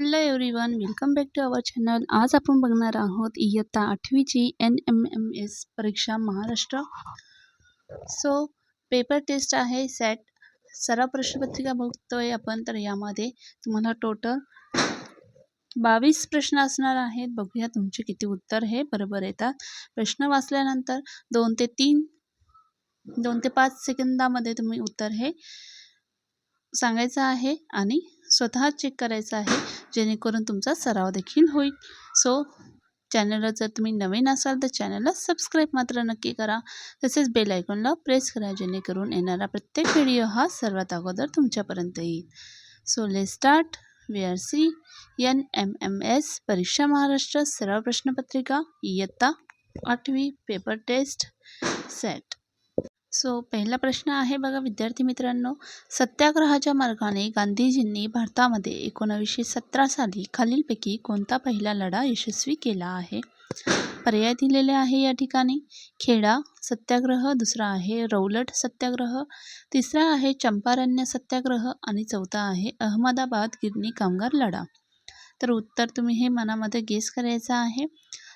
Hello everyone welcome back to our channel आज आपण बघणार आहोत इयत्ता आठवीची एन एम एम एस परीक्षा महाराष्ट्र. सो पेपर टेस्ट आहे सॅट सराव प्रश्नपत्रिका बघतोय आपण तर यामध्ये तुम्हाला टोटल बावीस प्रश्न असणार आहेत. बघूया तुमचे किती उत्तर हे. बरोबर येतात प्रश्न वाचल्यानंतर दोन ते तीन दोन ते पाच सेकंदामध्ये तुम्ही उत्तर हे सांगायचं आहे आणि स्वतः चेक करायचं आहे जेणेकरून तुमचा सराव देखील होईल. सो चॅनलला जर तुम्ही नवीन असाल तर चॅनलला सबस्क्राईब मात्र नक्की करा. तसेच बेल आयकॉनला प्रेस करा जेणेकरून येणारा प्रत्येक व्हिडिओ हा सर्वात अगोदर तुमच्यापर्यंत येईल. सो ले start we are C N M M S परीक्षा महाराष्ट्र सराव प्रश्नपत्रिका इयत्ता आठवी पेपर टेस्ट सेट सो पहिला प्रश्न आहे बघा विद्यार्थी मित्रांनो. सत्याग्रहाच्या मार्गाने गांधीजींनी भारतामध्ये एकोणावीसशे सतरा साली खालीलपैकी कोणता पहिला लढा यशस्वी केला आहे? पर्याय दिलेले आहे या ठिकाणी. खेडा सत्याग्रह. दुसरा आहे रौलट सत्याग्रह. तिसरा आहे चंपारण्य सत्याग्रह. आणि चौथा आहे अहमदाबाद गिरणी कामगार लढा. तर उत्तर तुम्ही हे मनामध्ये गेस करायचं आहे.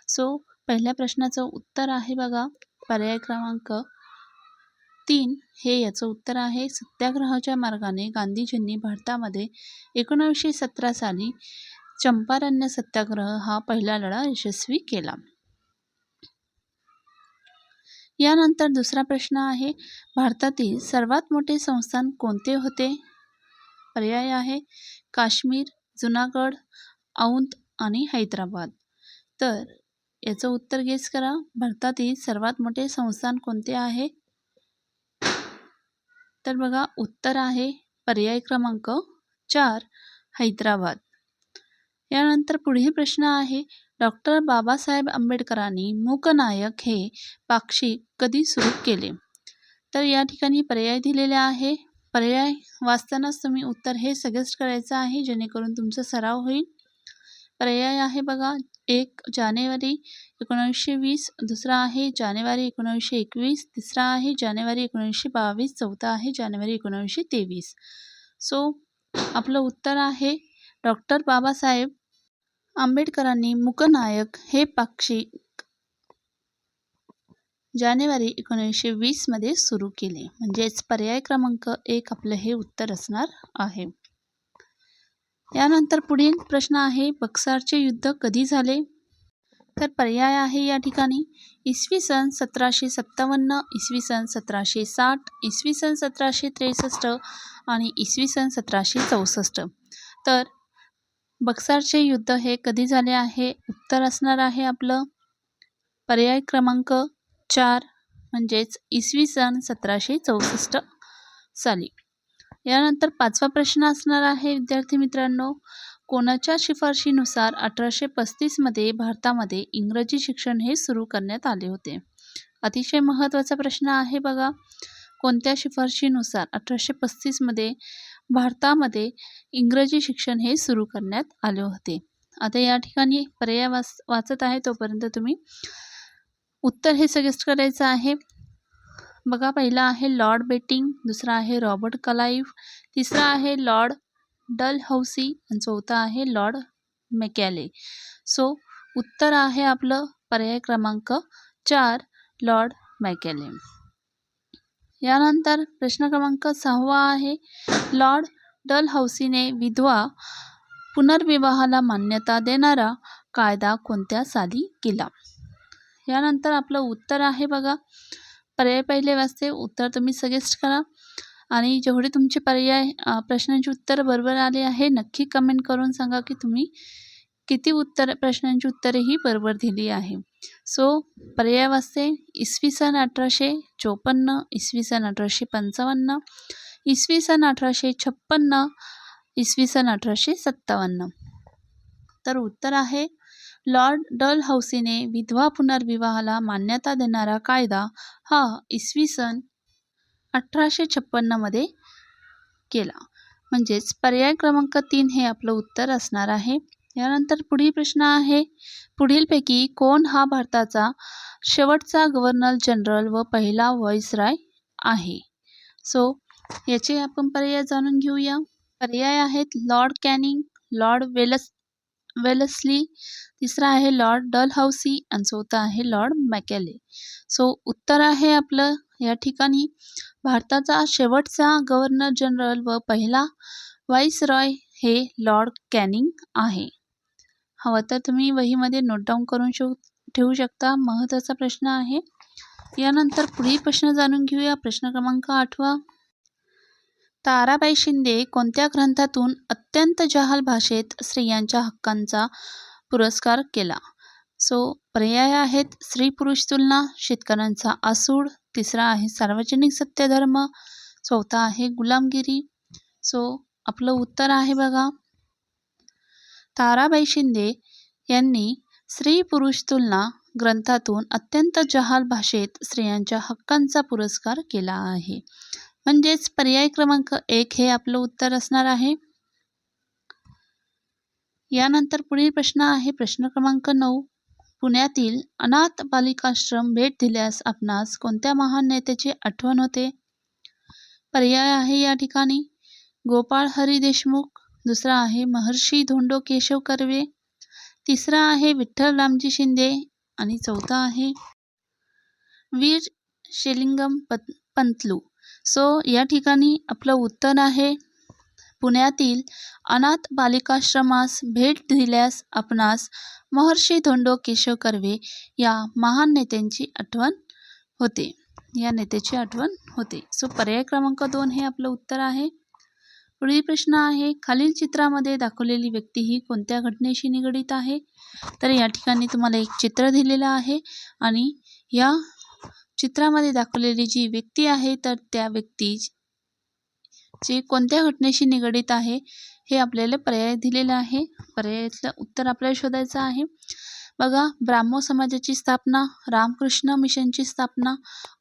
सो पहिल्या प्रश्नाचं उत्तर आहे बघा. पर्याय क्रमांक तीन हे याचं उत्तर आहे. सत्याग्रहाच्या मार्गाने गांधीजींनी भारतामध्ये एकोणावीसशे सतरा साली चंपारण्य सत्याग्रह हा पहिला लढा यशस्वी केला. यानंतर दुसरा प्रश्न आहे भारतातील सर्वात मोठे संस्थान कोणते होते? पर्याय आहे काश्मीर जुनागड औंध आणि हैदराबाद. तर याचं उत्तर गेस करा. भारतातील सर्वात मोठे संस्थान कोणते आहे? तर बघा उत्तर आहे पर्याय क्रमांक चार हैदराबाद. यानंतर पुढील प्रश्न आहे डॉक्टर बाबासाहेब आंबेडकरांनी मूकनायक हे पाक्षिक कधी सुरू केले? तर या ठिकाणी पर्याय दिलेले आहे. पर्याय वाचतानाच तुम्ही उत्तर हे सजेस्ट करायचं आहे जेणेकरून तुमचा सराव होईल. पर्याय आहे बघा एक जानेवारी एकोणावीसशे वीस दुसरा आहे जानेवारी एकोणावीसशे एकवीस तिसरा आहे जानेवारी एकोणावीसशे बावीस चौथा आहे जानेवारी एकोणावीसशे तेवीस. सो आपलं उत्तर आहे डॉक्टर बाबासाहेब आंबेडकरांनी मुकनायक हे पाक्षिक जानेवारी एकोणीसशे वीसमध्ये सुरू केले. म्हणजेच पर्याय क्रमांक एक आपलं हे उत्तर असणार आहे. यानंतर पुढील प्रश्न आहे बक्सारचे युद्ध कधी झाले? तर पर्याय आहे या ठिकाणी. इसवी सन सतराशे सत्तावन्न इसवी सन सतराशे साठ इसवी सन सतराशे त्रेसष्ट आणि इसवी सन सतराशे चौसष्ट. तर बक्सारचे युद्ध हे कधी झाले आहे? उत्तर असणार आहे आपलं. पर्याय क्रमांक चार म्हणजेच इसवी सन सतराशे चौसष्ट साली. यानंतर पाचवा प्रश्न असणार आहे विद्यार्थी मित्रांनो. कोणाच्या शिफारशीनुसार अठराशे पस्तीसमध्ये भारतामध्ये इंग्रजी शिक्षण हे सुरू करण्यात आले होते? अतिशय महत्त्वाचा प्रश्न आहे बघा. कोणत्या शिफारशीनुसार अठराशे पस्तीसमध्ये भारतामध्ये इंग्रजी शिक्षण हे सुरू करण्यात आले होते? आता या ठिकाणी पर्याय वाच वाचत आहे तोपर्यंत तुम्ही उत्तर हे सजेस्ट करायचं आहे. बघा पहिला आहे लॉर्ड बेटिंग दुसरा आहे रॉबर्ट कलाईव्ह तिसरा आहे लॉर्ड डल हौसी आणि चौथा आहे लॉर्ड मेकॅले. सो उत्तर आहे आपलं पर्याय क्रमांक चार लॉर्ड मॅकॅले. यानंतर प्रश्न क्रमांक सहावा आहे लॉर्ड डल हौसीने विधवा पुनर्विवाहाला मान्यता देणारा कायदा कोणत्या साली केला? यानंतर आपलं उत्तर आहे बघा पर्याय पहिले वाचते उत्तर तुम्ही सजेस्ट करा. आणि जेवढे तुमचे पर्याय प्रश्नांची उत्तर बरोबर आले आहे नक्की कमेंट करून सांगा की तुम्ही किती उत्तर प्रश्नांची उत्तरेही बरोबर दिली आहे. सो पर्याय वाचते इसवी सन अठराशे चोपन्न इसवी सन अठराशे पंचावन्न इसवी सन अठराशे छप्पन्न इसवी सन अठराशे सत्तावन्न. तर उत्तर आहे लॉर्ड डलहौसीने विधवा पुनर्विवाहाला मान्यता देणारा कायदा हा इसवी सन अठराशे छप्पन्नमध्ये केला. म्हणजेच पर्याय क्रमांक तीन हे आपलं उत्तर असणार आहे. यानंतर पुढील प्रश्न आहे पुढीलपैकी कोण हा भारताचा शेवटचा गव्हर्नर जनरल व पहिला व्हॉइसराय आहे? सो याचे आपण पर्याय जाणून घेऊया. पर्याय आहेत lord Canning lord Wells Wellesley तिसरा आहे लॉर्ड डलहौसी आणि चौथा आहे लॉर्ड मॅकेले. सो उत्तर आहे आपलं या ठिकाणी. भारताचा शेवटचा गव्हर्नर जनरल व पहिला रॉय हे लॉर्ड कॅनिंग आहे. हवं तर तुम्ही वहीमध्ये नोट डाऊन करून शो ठेवू शकता. महत्त्वाचा प्रश्न आहे. यानंतर पुढील प्रश्न जाणून घेऊया. प्रश्न क्रमांक आठवा. ताराबाई शिंदे कोणत्या ग्रंथातून अत्यंत जहाल भाषेत स्त्रियांच्या हक्कांचा पुरस्कार केला? सो पर्याय आहेत स्त्री पुरुष तुलना शेतकऱ्यांचा आसूड तिसरा आहे सार्वजनिक सत्यधर्म चौथा आहे गुलामगिरी. सो आपलं उत्तर आहे बघा. ताराबाई शिंदे यांनी स्त्री पुरुष तुलना ग्रंथातून अत्यंत जहाल भाषेत स्त्रियांच्या हक्कांचा पुरस्कार केला आहे. म्हणजेच पर्याय क्रमांक एक हे आपलं उत्तर असणार आहे. यानंतर पुढील प्रश्न आहे प्रश्न क्रमांक नऊ. पुण्यातील अनाथ बालिकाश्रम भेट दिल्यास आपणास कोणत्या महान नेत्याची आठवण होते? पर्याय आहे या ठिकाणी. गोपाळ हरी देशमुख. दुसरा आहे महर्षी धोंडो केशव कर्वे. तिसरा आहे विठ्ठल रामजी शिंदे. आणि चौथा आहे वीर शेलिंगम पत पंतलू. सो या ठिकाणी आपलं उत्तर आहे पुण्यातील अनाथ बालिकाश्रमास भेट दिल्यास आपणास महर्षी धोंडो केशव कर्वे या महान नेत्यांची आठवण होते. या नेत्याची आठवण होते. सो पर्याय क्रमांक दोन हे आपलं उत्तर आहे. पुढील प्रश्न आहे खालील चित्रामध्ये दाखवलेली व्यक्ती ही कोणत्या घटनेशी निगडीत आहे? तर या ठिकाणी तुम्हाला एक चित्र दिलेलं आहे आणि या चित्रामध्ये दाखवलेली जी व्यक्ती आहे तर त्या व्यक्ती जे कोणत्या घटनेशी निगडीत आहे हे आपल्याला पर्याय दिलेलं आहे. पर्यायातलं उत्तर आपल्याला शोधायचं आहे. बघा ब्राह्मो समाजाची स्थापना रामकृष्ण मिशनची स्थापना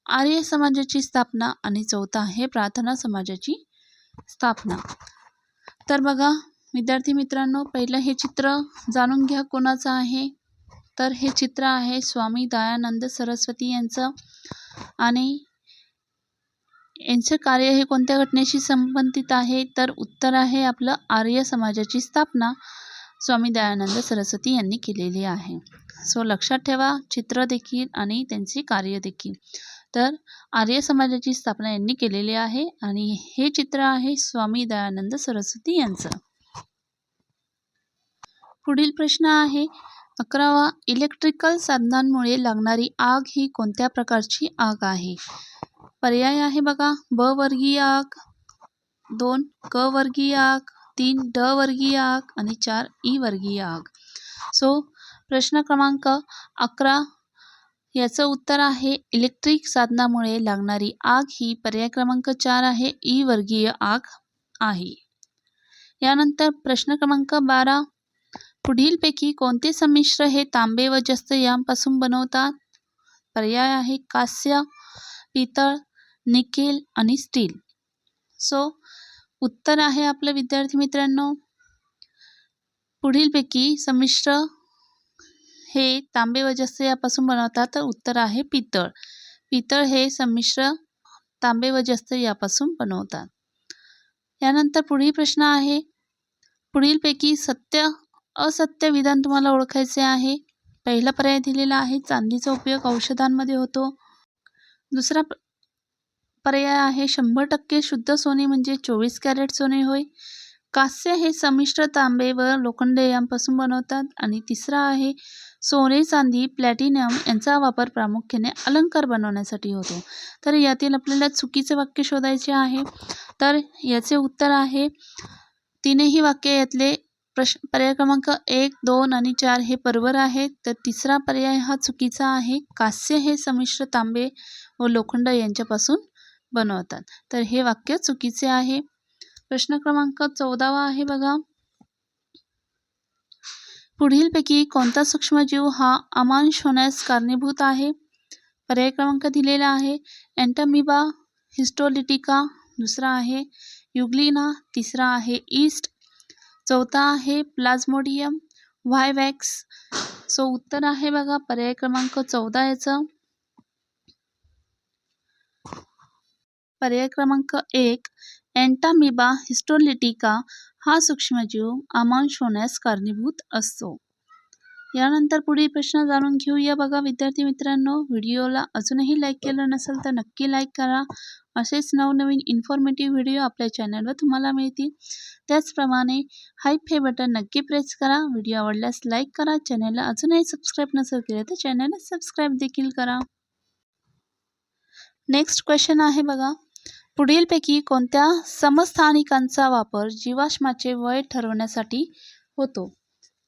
आर्य समाजाची स्थापना आणि चौथा आहे प्रार्थना समाजाची स्थापना. तर बघा विद्यार्थी मित्रांनो पहिलं हे चित्र जाणून घ्या कोणाचं आहे. तर हे चित्र आहे स्वामी दयानंद सरस्वती यांचं. आणि यांचं कार्य हे कोणत्या घटनेशी संबंधित आहे? तर उत्तर आहे आपलं आर्य समाजाची स्थापना. स्वामी दयानंद सरस्वती यांनी केलेली आहे. सो लक्षात ठेवा चित्र देखील आणि त्यांचे कार्य देखील. तर आर्य समाजाची स्थापना यांनी केलेली आहे आणि हे चित्र आहे स्वामी दयानंद सरस्वती यांचं. पुढील प्रश्न आहे अकरावा इलेक्ट्रिकल साधनांमुळे लागणारी आग ही कोणत्या प्रकारची आग आहे? पर्याय आहे बघा. ब वर्गीय आग दोन क वर्गीय आग तीन ड वर्गीय आग आणि चार ई वर्गीय आग. सो प्रश्न क्रमांक अकरा याचं उत्तर आहे इलेक्ट्रिक साधनामुळे लागणारी आग ही पर्याय क्रमांक चार आहे ई वर्गीय आग आहे. यानंतर प्रश्न क्रमांक बारा पुढीलपैकी कोणते संमिश्र हे तांबे व जस्त यांपासून बनवतात? पर्याय आहे कास्य पितळ निकेल आणि स्टील. सो उत्तर आहे आपलं विद्यार्थी मित्रांनो. पुढीलपैकी संमिश्र हे तांबे व जस्त यापासून बनवतात तर उत्तर आहे पितळ. पितळ हे संमिश्र तांबे व जस्त यापासून बनवतात. यानंतर पुढील प्रश्न आहे. पुढीलपैकी सत्य असत्य विधान तुम्हाला ओळखायचे आहे. पहिला पर्याय दिलेला आहे. चांदीचा उपयोग औषधांमध्ये होतो. दुसरा पर्याय आहे शंभर टक्के शुद्ध सोने म्हणजे चोवीस कॅरेट सोने होय. कास्य हे संमिश्र तांबे व लोखंड यांपासून बनवतात. आणि तिसरा आहे सोने चांदी प्लॅटिनम यांचा वापर प्रामुख्याने अलंकार बनवण्यासाठी होतो. तर यातील आपल्याला चुकीचे वाक्य शोधायचे आहे. तर याचे उत्तर आहे तीनही वाक्य यातले प्रश्न पर्याय क्रमांक एक दोन आणि चार हे बरोबर आहेत. तर तिसरा पर्याय हा चुकीचा आहे. कास्य हे संमिश्र तांबे व लोखंड यांच्यापासून बनवतात. तर हे वाक्य चुकीचे आहे. प्रश्न क्रमांक चौदावा आहे बघा. पुढीलपैकी कोणता सूक्ष्मजीव हा अमांश होण्यास कारणीभूत आहे? पर्याय क्रमांक दिलेला आहे. अँटमिबा हिस्टोलिटिका दुसरा आहे. युग्लिना तिसरा आहे. ईस्ट चौथा आहे प्लाझ्मोडियम. व्हायवॅक्स सो उत्तर आहे बघा पर्याय क्रमांक चौदा याचं. पर्याय क्रमांक एक अँटामिबा हिस्टोलिटिका हा सूक्ष्मजीव आमांश होण्यास कारणीभूत असतो. यानंतर पुढील प्रश्न जाणून घेऊया. बघा विद्यार्थी मित्रांनो व्हिडिओला अजूनही लाईक केलं नसेल तर नक्की लाईक करा. असेच नवनवीन इन्फॉर्मेटिव्ह व्हिडिओ आपल्या चॅनलवर तुम्हाला मिळतील. त्याचप्रमाणे हाईप हे बटन नक्की प्रेस करा. व्हिडिओ आवडल्यास लाईक करा. चॅनलला अजूनही सबस्क्राईब नसेल केलं तर चॅनलला सबस्क्राईब देखील करा. नेक्स्ट क्वेश्चन आहे बघा. पुढीलपैकी कोणत्या समस्थानिकांचा वापर जीवाश्माचे वय ठरवण्यासाठी होतो?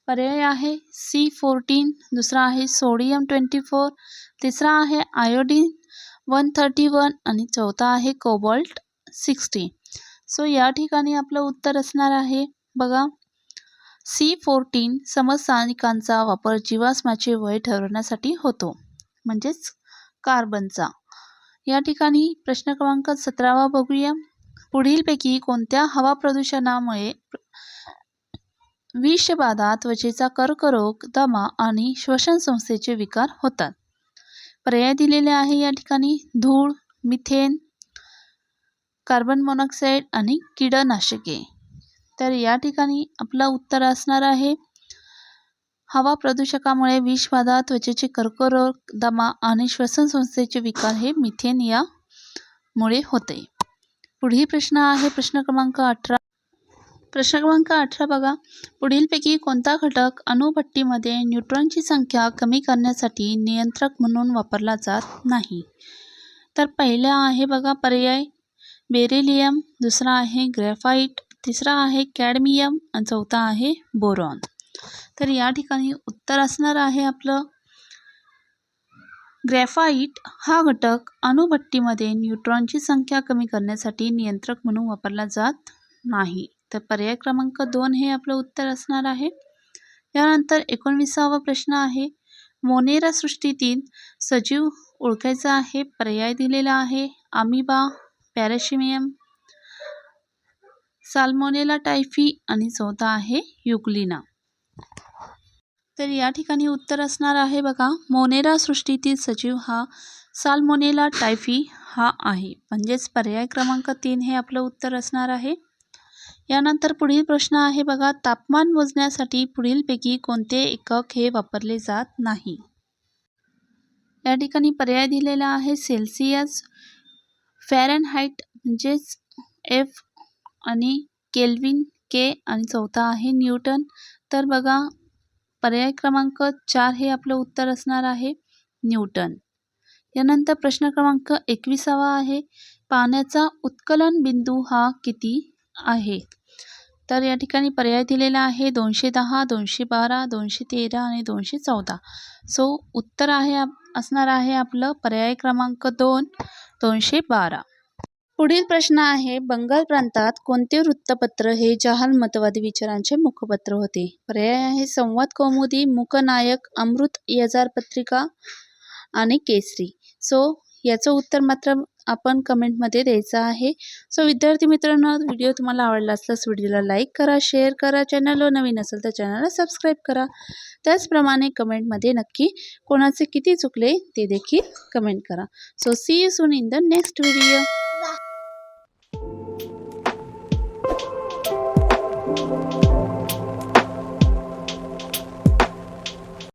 पर्याय आहे सी फोर्टीन दुसरा आहे सोडियम ट्वेंटी फोर तिसरा आहे आयोडीन वन थर्टी वन आणि चौथा आहे कोबॉल्ट सिक्स्टी. सो या ठिकाणी आपलं उत्तर असणार आहे. बघा सी फोर्टीन समस्थानिकांचा वापर जीवाश्माचे वय ठरवण्यासाठी होतो म्हणजेच कार्बनचा. या ठिकाणी प्रश्न क्रमांक सतरावा बघूया. पुढीलपैकी कोणत्या हवा प्रदूषणामुळे विषबाधा त्वचेचा कर्करोग दमा आणि श्वसन संस्थेचे विकार होतात. पर्याय दिलेले आहे या ठिकाणी धूळ मिथेन कार्बन मोनॉक्साईड आणि कीडनाशके तर या ठिकाणी आपलं उत्तर असणार आहे हवा प्रदूषकामुळे विषबाधा त्वचेचे कर्करोग दमा आणि श्वसन संस्थेचे विकार हे मिथेन यामुळे होते. पुढील प्रश्न आहे प्रश्न क्रमांक अठरा. प्रश्न क्रमांक अठरा बघा. पुढीलपैकी कोणता घटक अणुभट्टीमध्ये न्यूट्रॉनची संख्या कमी करण्यासाठी नियंत्रक म्हणून वापरला जात नाही? तर पहिला आहे बघा पर्याय. बेरिलियम दुसरा आहे ग्रॅफाईट तिसरा आहे कॅडमियम आणि चौथा आहे बोरॉन. तर या ठिकाणी उत्तर असणार आहे आपलं. ग्रॅफाईट हा घटक अणुभट्टीमध्ये न्यूट्रॉनची संख्या कमी करण्यासाठी नियंत्रक म्हणून वापरला जात नाही. तर पर्याय क्रमांक दोन हे आपलं उत्तर असणार आहे. यानंतर एकोणविसावा प्रश्न आहे. मोनेरा सृष्टीतील सजीव ओळखायचा आहे पर्याय दिलेला आहे. आमिबा पॅराशिमियम साल्मोनेला टायफी आणि चौथा आहे युक्लिना. तर या ठिकाणी उत्तर असणार आहे बघा. मोनेरा सृष्टीतील सजीव हा साल्मोनेला टायफी हा आहे. म्हणजेच पर्याय क्रमांक तीन हे आपलं उत्तर असणार आहे. यानंतर पुढील प्रश्न आहे बघा तापमान मोजण्यासाठी पुढीलपैकी कोणते एकक हे वापरले जात नाही? या ठिकाणी पर्याय दिलेला आहे सेल्सियस फॅरनहाईट म्हणजेच एफ आणि केल्विन के आणि चौथा आहे न्यूटन. तर बघा पर्याय क्रमांक चार हे आपलं उत्तर असणार आहे न्यूटन. यानंतर प्रश्न क्रमांक एकविसावा आहे पाण्याचा उत्कलन बिंदू हा किती? आहे. तर या ठिकाणी पर्याय दिलेला आहे. दोनशे दहा दोनशे बारा दोनशे तेरा आणि दोनशे चौदा. सो उत्तर आहे असणार आहे आपलं पर्याय क्रमांक दोन दोनशे बारा. पुढील प्रश्न आहे बंगाल प्रांतात कोणते वृत्तपत्र हे जहालमतवादी विचारांचे मुखपत्र होते? पर्याय आहे संवाद कौमुदी मुकनायक अमृत यजार पत्रिका आणि केसरी. सो याचं उत्तर मात्र आपण कमेंटमध्ये द्यायचं आहे. सो विद्यार्थी मित्रांनो व्हिडिओ तुम्हाला आवडला असल्यास व्हिडिओला लाईक करा शेअर करा चॅनलवर नवीन असेल तर चॅनलला सबस्क्राईब करा. त्याचप्रमाणे कमेंटमध्ये नक्की कोणाचे किती चुकले ते देखील कमेंट करा. So see you soon in the next video